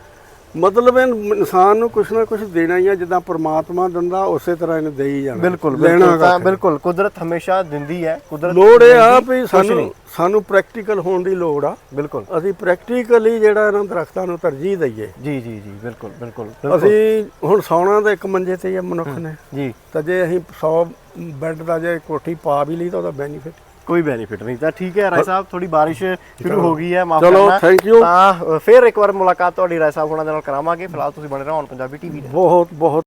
ਮਤਲਬ ਇਹ ਇਨਸਾਨ ਨੂੰ ਕੁਛ ਨਾ ਕੁਛ ਦੇਣਾ ਹੀ ਆ ਜਿੱਦਾਂ ਪ੍ਰਮਾਤਮਾ ਦਿੰਦਾ ਉਸੇ ਤਰ੍ਹਾਂ ਇਹਨੇ ਦੇ ਹੀ ਜਾਣਾ। ਬਿਲਕੁਲ ਲੈਣਾ ਬਿਲਕੁਲ ਤਾਂ ਕੁਦਰਤ ਹਮੇਸ਼ਾ ਦਿੰਦੀ ਹੈ ਕੁਦਰਤ ਲੋੜ ਇਹ ਆ ਵੀ ਸਾਨੂੰ। ਸਾਨੂੰ ਪ੍ਰੈਕਟੀਕਲ ਹੋਣ ਦੀ ਲੋੜ ਆ। ਬਿਲਕੁਲ। ਅਸੀਂ ਪ੍ਰੈਕਟੀਕਲੀ ਜਿਹੜਾ ਇਹਨਾਂ ਦਰਖਤਾਂ ਨੂੰ ਤਰਜੀਹ ਦਈਏ। ਜੀ ਜੀ ਜੀ ਬਿਲਕੁਲ ਬਿਲਕੁਲ। ਅਸੀਂ ਹੁਣ ਸੌਣਾ ਤਾਂ ਇੱਕ ਮੰਜੇ ਤੇ ਹੀ ਮਨੁੱਖ ਨੇ। ਜੀ। ਤਾਂ ਜੇ ਅਸੀਂ 100 ਬੈੱਡ ਦਾ ਜੇ ਕੋਠੀ ਪਾ ਵੀ ਲਈ ਤਾਂ ਉਹਦਾ ਬੈਨੀਫਿਟ ਕੋਈ ਬੈਨੀਫਿਟ ਨਹੀਂ। ਤਾਂ ਠੀਕ ਹੈ ਰਾਏ ਸਾਹਿਬ ਥੋੜੀ ਬਾਰਿਸ਼ ਸ਼ੁਰੂ ਹੋ ਗਈ ਹੈ ਮਾਫ ਚਲੋ, ਕਰਨਾ। thank you। ਤਾਂ ਅ, ਫਿਰ ਇੱਕ ਵਾਰ ਮੁਲਾਕਾਤ ਤੁਹਾਡੀ ਰਾਏ ਸਾਹਿਬ ਹੋਣਾ ਦੇ ਨਾਲ ਕਰਾਵਾਂਗੇ। ਫਿਲਹਾਲ ਤੁਸੀਂ ਬਣੇ ਰਹੋ ਹੁਣ ਪੰਜਾਬੀ ਟੀਵੀ ਬਹੁਤ ਬਹੁਤ